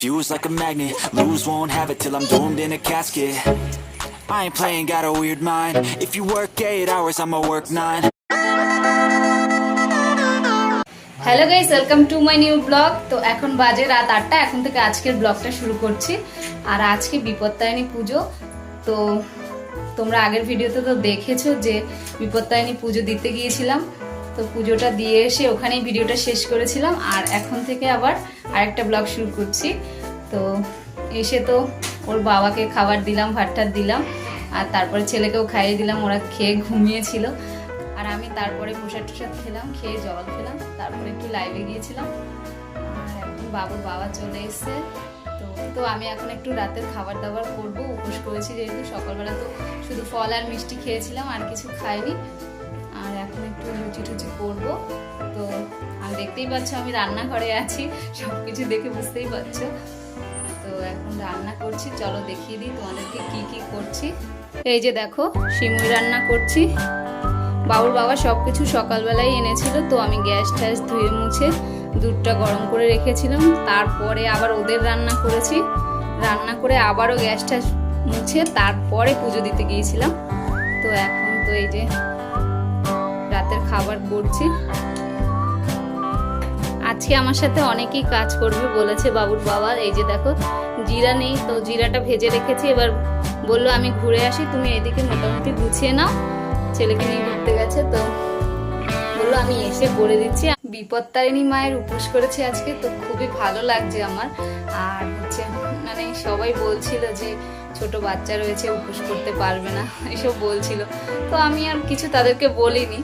Fuse like a magnet, lose won't have it till I'm doomed in a casket. I ain't playing, got a weird mind. If you work eight hours, I'ma work nine. Hello guys welcome to my new blog তো এখন বাজে রাত আটটা এখন থেকে আজকের ব্লগটা শুরু করছি আর আজকে বিপত্তায়নী পুজো তো তোমরা আগের ভিডিওতে তো দেখেছ যে বিপত্তায়নী পুজো দিতে গিয়েছিলাম তো পুজোটা দিয়ে এসে ওখানেই ভিডিওটা শেষ করেছিলাম আর এখন থেকে আবার আরেকটা ব্লগ শুরু করছি। তো এসে তো ওর বাবাকে খাবার দিলাম ভাত টাত দিলাম, আর তারপরে ছেলেকেও খাইয়ে দিলাম, ওরা খেয়ে ঘুমিয়েছিল। আর আমি তারপরে প্রসাদ টসাদ খেলাম, খেয়ে জল খেলাম, তারপরে একটু লাইভে গিয়েছিলাম। আর এখন বাবুর বাবা চলে এসছে। তো তো আমি এখন একটু রাতের খাবার দাবার করব, উপোস করেছি যেহেতু সকালবেলা তো শুধু ফল আর মিষ্টি খেয়েছিলাম, আর কিছু খাইনি। একটু লুচি টুচি করব। তো আর দেখতেই পাচ্ছ, আমি রান্নাঘরে আছি সব কিছু দেখে বুঝতেই পারছ। তো এখন রান্না করছি, চলো দেখিয়ে দিই তোমাদেরকে কি কি করছি। এই যে দেখো সিমুই রান্না করছি। বাবুর বাবা সব কিছু সকালবেলায় এনেছিল, তো আমি গ্যাস ট্যাস ধুয়ে মুছে দুধটা গরম করে রেখেছিলাম। তারপরে আবার ওদের রান্না করেছি। রান্না করে আবারও গ্যাস ট্যাস মুছে তারপরে পুজো দিতে গিয়েছিলাম। তো এখন তো এই যে রাতের খাবার করছি। আজকে আমার সাথে অনেকেই কাজ করবে বলেছে বাবুর বাবা। এই যে দেখো, জিরা নেই, তো জিরাটা ভেজে রেখেছি। এবার বলল, আমি ঘুরে আসি, তুমি এদিকে মোটামুটি গুছিয়ে নাও। ছেলেকে নিয়ে ঘুরতে গেছে, তো বলল, আমি এসে করে দিচ্ছি। বিপত্তারিণী মায়ের উপোস করেছি আজকে, তো খুবই ভালো লাগছে আমার। আর হচ্ছে মানে সবাই বলছিল যে ছোট বাচ্চা রয়েছে, উপোস করতে পারবে না। এসব বলছিল। তো আমি আর কিছু তাদেরকে বলিনি।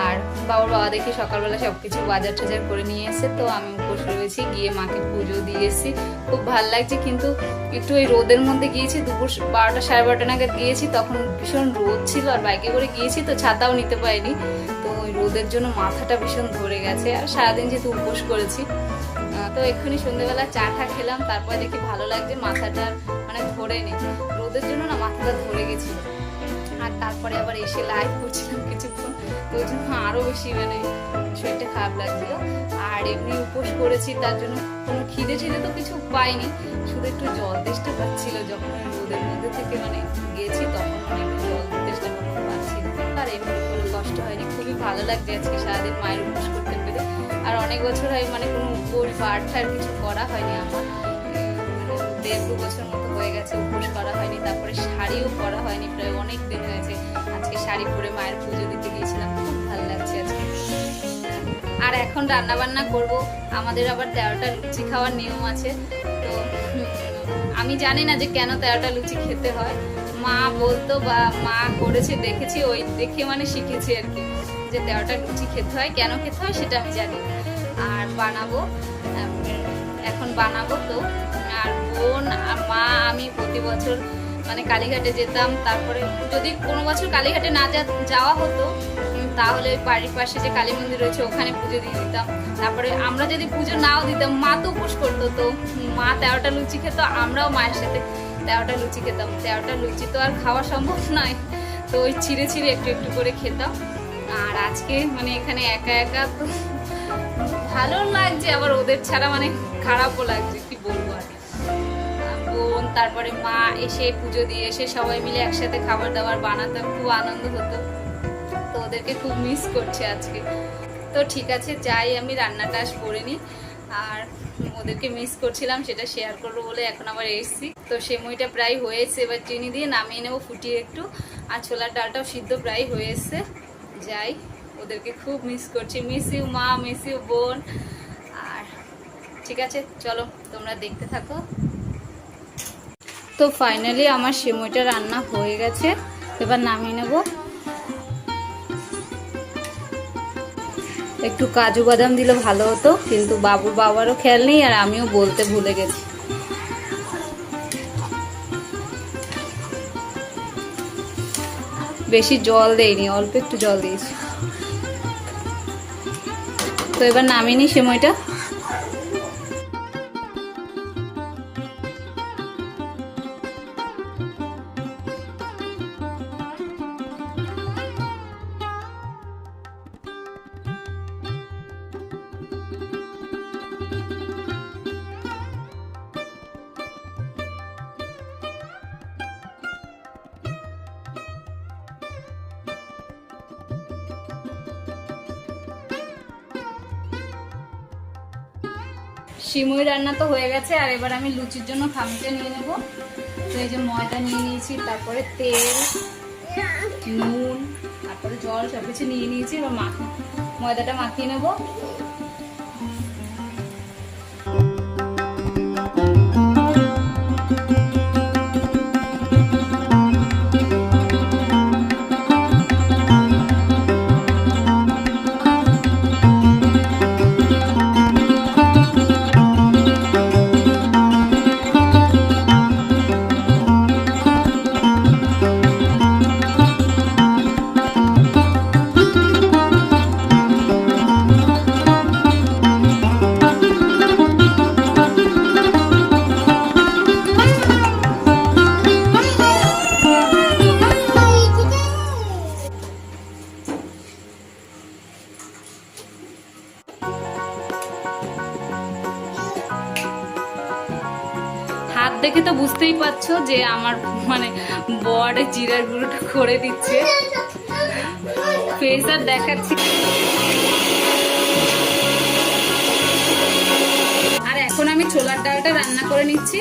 আর বাবার বাবা দেখি সকালবেলা সব কিছু বাজার টাজার করে নিয়ে এসে তো আমি উপোস রয়েছি, গিয়ে মাকে পুজো দিয়ে এসেছি। খুব ভালো লাগছে কিন্তু একটু ওই রোদের মধ্যে গিয়েছি, দুপুর বারোটা সাড়ে বারোটা নাগাদ গিয়েছি, তখন ভীষণ রোদ ছিল আর বাইকে করে গিয়েছি তো ছাতাও নিতে পারিনি। তো ওই রোদের জন্য মাথাটা ভীষণ ধরে গেছে আর সারাদিন যেহেতু উপোস করেছি তো এক্ষুনি সন্ধ্যেবেলা চা টা খেলাম, তারপরে দেখি ভালো লাগছে, মাথাটা মানে ধরে নেই রোদের জন্য না মাথাটা ধরে গেছিল। আর তারপরে আবার এসে লাইভ করছিলাম কিছুক্ষণ। তো ওই জন্য আরও বেশি মানে শরীরটা খারাপ লাগছিল। আর এমনি উপোস করেছি, তার জন্য কোনো খিদে টিদে তো কিছু পাইনি। শুধু একটু জল তেষ্টা পাচ্ছিল যখন রোদের মধ্যে থেকে মানে গেছি, তখন মানে জল তেষ্টা মতো পাচ্ছিল আর এমনি কোনো কষ্ট হয়নি। খুবই ভালো লাগছে আজকে সারাদিন মায়ের উপোস করতে পেরে। আর অনেক বছর হয় মানে কোনো উপোস ঠাট কিছু করা হয়নি আমার। মানে দেড় দু বছর মতো হয়ে গেছে, উপোস করা হয়নি, তারপরে শাড়িও পরা হয়নি, প্রায় অনেক দিন হয়েছে। আজকে শাড়ি পরে মায়ের পুজো দিতে গিয়েছিলাম, খুব ভালো লাগছে আজকে। আর এখন রান্না বান্না করব, আমাদের আবার তেরোটা লুচি খাওয়ার নিয়ম আছে। তো, আমি জানি না যে কেন তেরোটা লুচি খেতে হয়। মা বলতো বা মা করেছে, দেখেছি, ওই দেখে মানে শিখেছি আর কি, যে তেরোটা লুচি খেতে হয়, কেন খেতে হয় সেটা আমি জানি আর বানাবো এখন বানাবো তো। আর বোন মা, আমি প্রতি বছর মানে কালীঘাটে যেতাম। তারপরে যদি কোনো বছর কালীঘাটে না যাওয়া হতো তাহলে ওই বাড়ির পাশে যে কালী মন্দির রয়েছে, ওখানে পুজো দিয়ে দিতাম। তারপরে আমরা যদি পুজো নাও দিতাম, মা তো উপোস করতো তো। মা তেরোটা লুচি খেত, আমরাও মায়ের সাথে তেরোটা লুচি খেতাম। তেরোটা লুচি তো আর খাওয়া সম্ভব নয়। তো ওই ছিঁড়ে ছিঁড়ে একটু একটু করে খেতাম। আর আজকে মানে এখানে একা একা তো ভালো লাগছে, আবার ওদের ছাড়া মানে খারাপও লাগছে, কি বলব আর বোন, তারপরে মা এসে পুজো দিয়ে এসে সবাই মিলে একসাথে খাবার দাবার বানাতাম, খুব আনন্দ হতো। তো ওদেরকে খুব মিস করছে আজকে। তো ঠিক আছে, যাই, আমি রান্নাটা করে নিই। আর ওদেরকে মিস করছিলাম, সেটা শেয়ার করব বলে এখন আবার এসেছি। তো সেমইটা প্রায় হয়েছে, এবার চিনি দিয়ে নামিয়ে নেব, ফুটিয়ে একটু। আর ছোলার ডালটাও সিদ্ধ প্রায় হয়ে এসছে যাই। ওদেরকে খুব মিস করছি। মিস ইউ মা মিস ইউ বোন। আর ঠিক আছে, চলো, তোমরা দেখতে থাকো। তো ফাইনালি আমার সেমইটা রান্না হয়ে গেছে। এবার নামিয়ে নেব। একটু কাজু বাদাম দিলে ভালো হতো, কিন্তু বাবুর বাবারও খেয়াল নেই আর আমিও বলতে ভুলে গেছি। বেশি জল দেইনি, অল্প একটু জল দিয়েছি। তো এবার নামিনি সময়টা। সিমুই রান্না তো হয়ে গেছে, আর এবার আমি লুচির জন্য খামিটা নিয়ে নেব। তো এই যে ময়দা নিয়ে নিয়েছি, তারপরে তেল, নুন, তারপরে জল সব কিছু নিয়ে নিয়েছি, এবার মাখি ময়দাটা মাখিয়ে নেব। হাত দেখে তো বুঝতেই পারছ যে আমার মানে বড় জিরার গুঁড়োটা করে দিচ্ছে। ফেস আর দেখাচ্ছি। আর এখন আমি ছোলার ডালটা রান্না করে নিচ্ছি।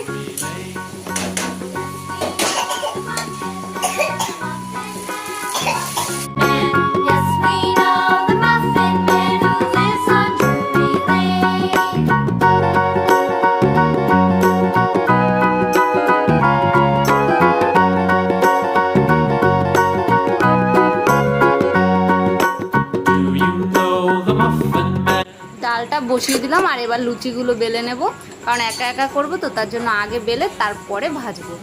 দিলাম আর এবার লুচিগুলো বেলে নেব। কারণ একা একা করব তো, তার জন্য আগে বেলে তারপরে ভাজবো।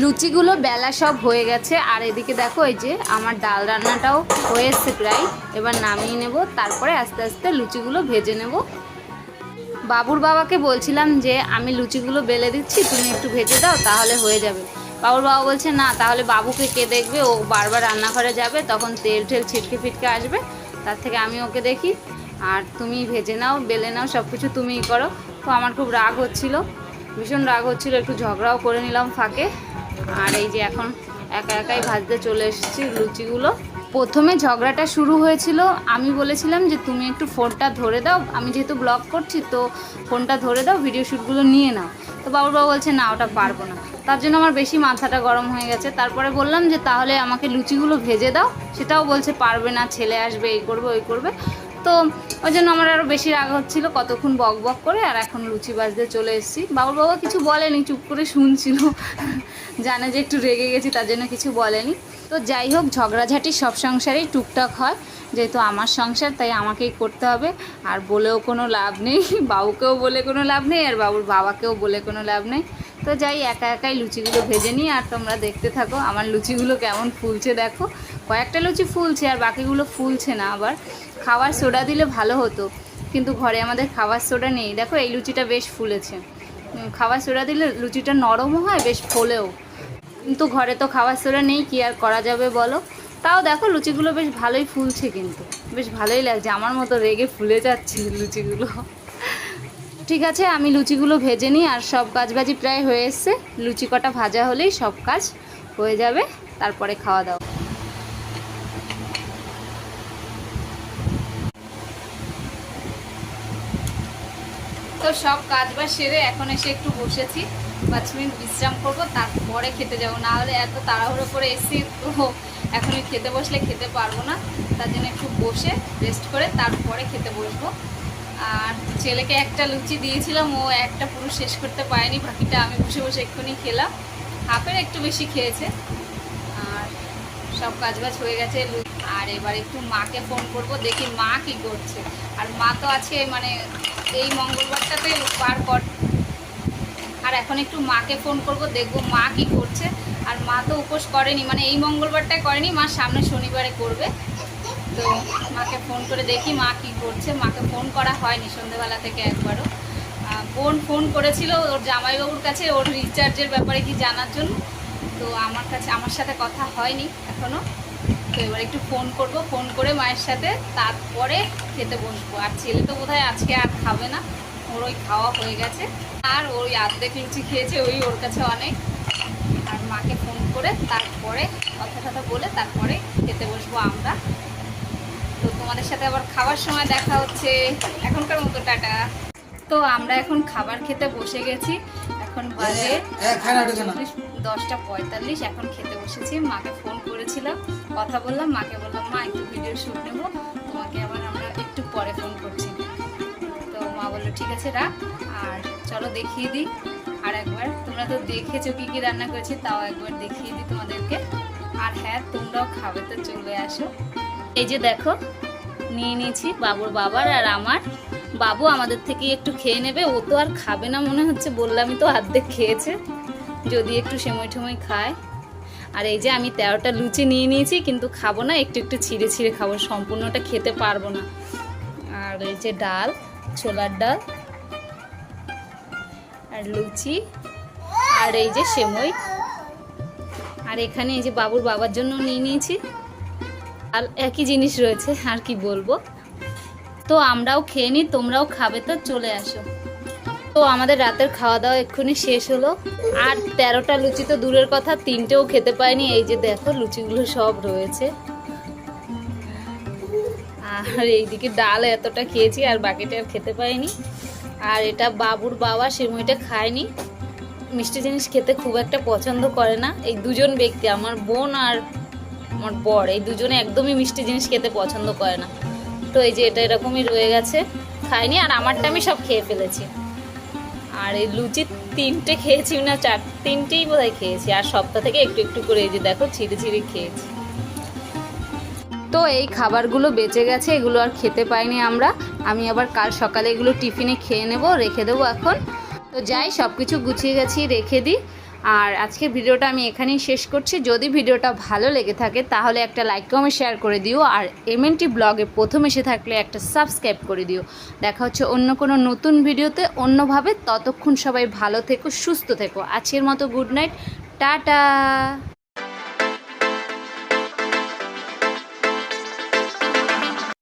লুচিগুলো বেলা সব হয়ে গেছে, আর এদিকে দেখো এই যে আমার ডাল রান্নাটাও হয়ে এসছে প্রায়। এবার নামিয়ে নেব, তারপরে আস্তে আস্তে লুচিগুলো ভেজে নেব। বাবুর বাবাকে বলছিলাম যে, আমি লুচিগুলো বেলে দিচ্ছি, তুমি একটু ভেজে দাও, তাহলে হয়ে যাবে। বাবুর বাবা বলছে, না, তাহলে বাবুকে কে দেখবে? ও বারবার রান্নাঘরে যাবে, তখন তেল টেল ছিটকে ফিটকে আসবে। তার থেকে আমি ওকে দেখি। আর তুমি ভেজে নাও, বেলে নাও সব কিছু তুমিই করো। তো আমার খুব রাগ হচ্ছিল, ভীষণ রাগ হচ্ছিল, একটু ঝগড়াও করে নিলাম ফাঁকে। আর এই যে এখন একা একাই ভাজতে চলে এসেছি লুচিগুলো। প্রথমে ঝগড়াটা শুরু হয়েছিল, আমি বলেছিলাম যে তুমি একটু ফোনটা ধরে দাও, আমি যেহেতু ব্লগ করছি তো ফোনটা ধরে দাও ভিডিও শ্যুটগুলো নিয়ে নাও। তো বাবুর বাবা বলছে, না, ওটা পারব না। তার জন্য আমার বেশি মাথাটা গরম হয়ে গেছে। তারপরে বললাম যে, তাহলে আমাকে লুচিগুলো ভেজে দাও। সেটাও বলছে, পারবে না, ছেলে আসবে, এই করবে, ওই করবে। তো ওই জন্য আমার আরও বেশি রাগ হচ্ছিল কতক্ষণ বক বক করে, আর এখন লুচি বাজতে চলে এসেছি। বাবুর বাবা কিছু বলেনি, চুপ করে শুনছিল। জানে যে একটু রেগে গেছি, তার জন্য কিছু বলেনি। তো যাই হোক, ঝগড়াঝাটি সব সংসারেই টুকটাক হয়। যেহেতু আমার সংসার, তাই আমাকেই করতে হবে। আর বলেও কোনো লাভ নেই, বাবুকেও বলে কোনো লাভ নেই, আর বাবুর বাবাকেও বলে কোনো লাভ নেই। তো যাই, একা একাই লুচিগুলো ভেজে নিই, আর তোমরা দেখতে থাকো, আমার লুচিগুলো কেমন ফুলছে দেখো। কয়েকটা লুচি ফুলছে আর বাকিগুলো ফুলছে না আবার। খাবার সোডা দিলে ভালো হতো, কিন্তু ঘরে আমাদের খাবার সোডা নেই। দেখো, এই লুচিটা বেশ ফুলেছে। খাবার সোডা দিলে লুচিটা নরমও হয়, বেশ ফোলেও। কিন্তু ঘরে তো খাবার সোডা নেই, কি আর করা যাবে বলো? তাও দেখো, লুচিগুলো বেশ ভালোই ফুলছে কিন্তু। বেশ ভালোই লাগছে, আমার মতো রেগে ফুলে যাচ্ছে লুচিগুলো। ঠিক আছে, আমি লুচিগুলো ভেজে নিই আর সব কাজবাজি প্রায় হয়ে এসছে। লুচি কটা ভাজা হলেই সব কাজ হয়ে যাবে, তারপরে খাওয়া দাওয়া। তো সব কাজ বাজ সেরে এখন এসে একটু বসেছি। পাঁচ মিনিট বিশ্রাম করব, তারপরে খেতে যাব। না হলে এত তাড়াহুড়ো করে এসেছি তো এখনই খেতে বসলে খেতে পারব না। তার জন্য একটু বসে রেস্ট করে তারপরে খেতে বসবো। আর ছেলেকে একটা লুচি দিয়েছিলাম, ও একটা পুরো শেষ করতে পারেনি, বাকিটা আমি বসে বসে এক্ষুনি খেলাম। হাফের একটু বেশি খেয়েছে। আর সব কাজবাজ হয়ে গেছে। আর এবার একটু মাকে ফোন করব, দেখি মা কি করছে। আর মা তো আছে মানে এই মঙ্গলবারটাতে পার কর। আর এখন একটু মাকে ফোন করব, দেখব মা কি করছে। আর মা তো উপোস করেনি মানে এই মঙ্গলবারটায় করেনি, মা সামনে শনিবারে করবে। তো মাকে ফোন করে দেখি মা কি করছে। মাকে ফোন করা হয়নি সন্ধেবেলা থেকে একবারও। বোন ফোন করেছিল ওর জামাইবাবুর কাছে, ওর রিচার্জের ব্যাপারে কি জানার জন্য। তো আমার কাছে, আমার সাথে কথা হয়নি এখনও। তো এবার একটু ফোন করব ফোন করে মায়ের সাথে তারপরে খেতে বসবো। আর ছেলে তো বোধহয় আজকে আর খাবে না ওর ওই খাওয়া হয়ে গেছে। আর ওই আর্ধেক লুচি খেয়েছে ওই ওর কাছে অনেক। আর মাকে ফোন করে তারপরে কথা কথা বলে তারপরে খেতে বসবো আমরা। তো তোমাদের সাথে আবার খাওয়ার সময় দেখা হচ্ছে। এখনকার মতো টাটা। তো আমরা এখন খাবার খেতে বসে গেছি। এখন বাজে দশটা পঁয়তাল্লিশ এখন খেতে বসেছি। মাকে ফোন করেছিলাম। কথা বললাম, মাকে বললাম, মা, একটু ভিডিও শ্যুট নেব। তোমাকে আবার আমরা একটু পরে ফোন করছি। তো মা বলল, ঠিক আছে, রাখ। আর চলো দেখিয়ে দিই। আর একবার, তোমরা তো দেখেছ কী কী রান্না করেছি, তাও একবার দেখিয়ে দিই তোমাদেরকে। আর হ্যাঁ তোমরাও খাবে, তো চলে আসো। এই যে দেখো, নিয়ে নিয়েছি বাবুর বাবার আর আমার। বাবু আমাদের থেকে একটু খেয়ে নেবে, ও তো আর খাবে না মনে হচ্ছে, বললামই তো অর্ধেক খেয়েছে। যদি একটু সেময় ঠময় খায়। আর এই যে আমি তেরোটা লুচি নিয়ে নিয়েছি, কিন্তু খাব না, একটু একটু ছিঁড়ে ছিঁড়ে খাব, সম্পূর্ণটা খেতে পারব না। আর এই যে ডাল, ছোলার ডাল, আর লুচি, আর এই যে সেমই। আর এখানে এই যে বাবুর বাবার জন্য নিয়ে নিয়েছি। আর একই জিনিস রয়েছে, আর কি বলব? তো আমরাও খেয়ে নিই তোমরাও খাবে, তো চলে আসো। তো আমাদের রাতের খাওয়া দাওয়া এক্ষুনি শেষ হলো। আর তেরোটা লুচি তো দূরের কথা, তিনটেও খেতে পাইনি। এই যে দেখো, লুচিগুলো সব রয়েছে। আর এইদিকে ডাল এতটা খেয়েছি, আর বাকিটা আর খেতে পাইনি। আর এটা বাবুর বাবা সেমইটা খায়নি। মিষ্টি জিনিস খেতে খুব একটা পছন্দ করে না। এই দুজন ব্যক্তি, আমার বোন আর আমার বর, এই দুজনে একদমই মিষ্টি জিনিস খেতে পছন্দ করে না। তো এই যে এটা এরকমই রয়ে গেছে। খাইনি, আর আমারটা আমি সব খেয়ে ফেলেছি। আর এই লুচি তিনটে খেয়েছি না, চার, তিনটেই বোধহয় খেয়েছি। আর সপ্তাহ থেকে একটু একটু করে এই যে দেখো, ছিঁড়ে ছিঁড়ে খেয়েছি। তো এই খাবারগুলো বেঁচে গেছে, এগুলো আর খেতে পাইনি আমরা। আমি আবার কাল সকালে এগুলো টিফিনে খেয়ে নেব, রেখে দেবো এখন। তো যাই সব কিছু গুছিয়ে গেছি, রেখে দিই। আর আজকের ভিডিওটা আমি এখানেই শেষ করছি। যদি ভিডিওটা ভালো লেগে থাকে, তাহলে একটা লাইক কমে শেয়ার করে দিও আর এমএনটি ব্লগে প্রথম এসে থাকলে একটা সাবস্ক্রাইব করে দিও। দেখা হচ্ছে অন্য কোনো নতুন ভিডিওতে। অন্যভাবে ততক্ষণ সবাই ভালো থেকো, সুস্থ থেকো। আজকের মতো গুড নাইট টাটা!